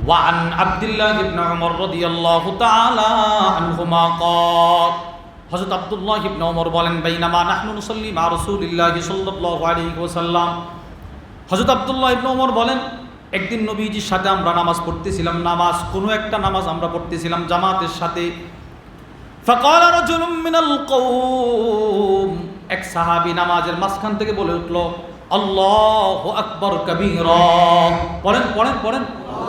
وعن عبد الله بن عمر رضي الله تعالى عنهما قال হযরত আব্দুল্লাহ ইবনে ওমর বলেন বাইনামা নাহনু নুসাল্লি মা রাসূলিল্লাহি সাল্লাল্লাহু আলাইহি ওয়াসাল্লাম হযরত আব্দুল্লাহ ইবনে ওমর বলেন একদিন নবীজির সাথে আমরা নামাজ পড়তেছিলাম নামাজ কোনো একটা নামাজ আমরা পড়তেছিলাম জামাতের সাথে فقال رجل من القوم এক সাহাবী নামাজের মাঝখান থেকে বলে উঠল আল্লাহু আকবার কবীরা পড়েন পড়েন পড়েন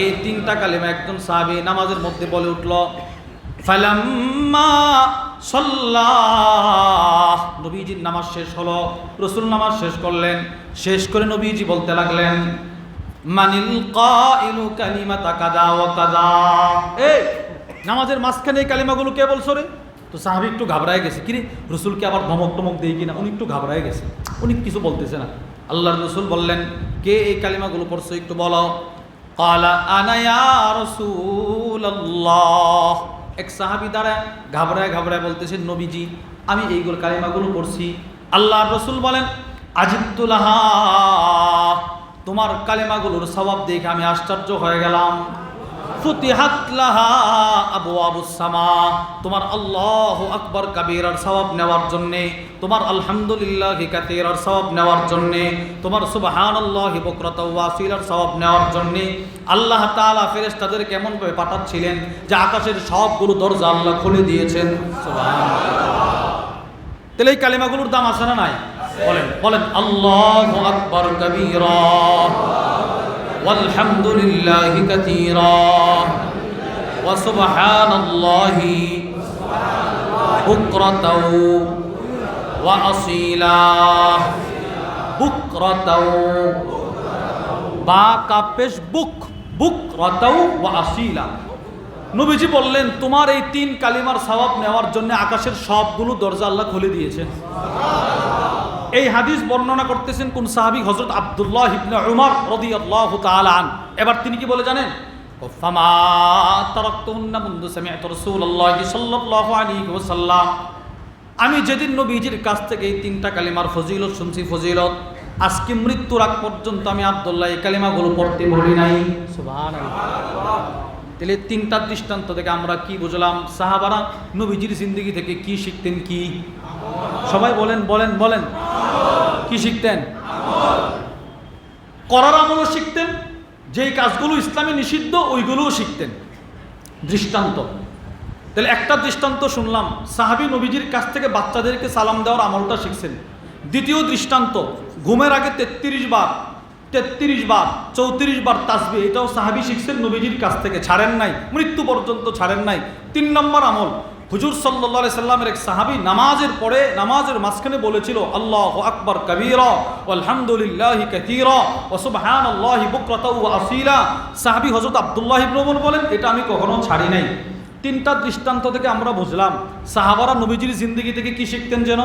এই তিনটা কালেমা একজন সাহাবী নামাজের মধ্যে বলে উঠল, ফালাম্মা সাল্লাহ নবীজির নামাজ শেষ হলো, রসুল নামাজ শেষ করলেন, শেষ করে নবীজি বলতে লাগলেন, মানিল কাইলু কালিমাতা কাদা ওয়া কাদা এই, নামাজের মাঝখানে এই কালিমাগুলো কে বলছো রে? তো সাহাবি একটু ঘাবড়ায় গেছে, কিরে, রসুলকে আবার ধমক টমক দেই কিনা? উনি একটু ঘাবড়ায় গেছে, উনি কিছু বলতেছে না। আল্লাহর রসুল বললেন, কে এই কালিমাগুলো পড়ছো একটু বলো? কালা আনায়া রসুল্লাহ এক সাহাবি দ্বারা ঘাবড়ায় ঘাবড়ায় বলতেছেন নবীজি, আমি এইগুলো কালিমাগুলো পড়ছি। আল্লাহ রসুল বলেন আজিবতুল্লাহা তোমার কালেমাগুলোর স্বভাব দেখে আমি আশ্চর্য হয়ে গেলাম। তোমার আল্লাহ আকবর কাবিরার সওয়াব নেওয়ার জন্যে, তোমার আলহামদুলিল্লাহ কাতিরার সওয়াব নেওয়ার জন্যে, তোমার সুবহানাল্লাহ বকরত ওয়াসিলার সওয়াব নেওয়ার জন্যে আল্লাহ তাআলা ফেরেশতাদের কেমন ভাবে পাঠাচ্ছিলেন যে আকাশের সবগুলো দরজা আল্লাহ খুলে দিয়েছেন। তাহলে এই কালেমাগুলোর দাম আছে না নাই? বলেন বলেন, আল্লাহ আকবর কবিরা। والحمد لله كثيرا وسبحان الله بكرة وأصيلا بكرة বা কাপেশ বুক বুক রতাউ ওয়া আসিলা নবীজি বললেন তোমার এই তিন কালিমার সওয়াব নেওয়ার জন্য আকাশের সবগুলো দরজা আল্লাহ খুলে দিয়েছেন এই হাদিস বর্ণনা করতেছেন কোন সাহাবি হজরত আব্দুল্লাহ ইবনে উমর রাদিয়াল্লাহু তাআলা আন। এবার তিনি কি বলে জানেন? আমি যেদিন নবীজির কাছ থেকে এই তিনটা কালিমার ফজিলত শুনছি, ফজিলত, আজকে মৃত্যুর আগ পর্যন্ত আমি আব্দুল্লাহ এই কালিমাগুলো পড়তে বলি নাই। তাহলে তিনটা দৃষ্টান্ত থেকে আমরা কি বুঝলাম? সাহাবারা নবীজির জিন্দগি থেকে কি শিখতেন কি? সবাই বলেন বলেন বলেন। কি শিখতেন? করার আমলও শিখতেন, যেই কাজগুলো ইসলামে নিষিদ্ধ, ওইগুলোও শিখতেন। দৃষ্টান্ত। তাহলে একটা দৃষ্টান্ত শুনলাম, সাহাবি নবীজির কাছ থেকে বাচ্চাদেরকে সালাম দেওয়ার আমলটা শিখছেন। দ্বিতীয় দৃষ্টান্ত, ঘুমের আগে তেত্রিশ বার তেত্রিশ বার, চৌত্রিশ বার তাসবি এটাও সাহাবি শিখছেন নবীজির কাছ থেকে, ছাড়েন নাই, মৃত্যু পর্যন্ত ছাড়েন নাই। তিন নম্বর আমল হুজুর সাল্লি সাল্লামের এক সাহাবি নামাজের পরে, নামাজের মাঝখানে বলেছিল, আল্লাহ আকবর কবির আলহামদুলিল্লাহ কতির ও সুবহান আল্লাহ সাহাবি হজরত আবদুল্লাহ ইব্রমন বলেন, এটা আমি কখনো ছাড়ি নাই। তিনটা দৃষ্টান্ত থেকে আমরা বুঝলাম, সাহাবারা নবীজির জিন্দগি থেকে কি শিখতেন যেন?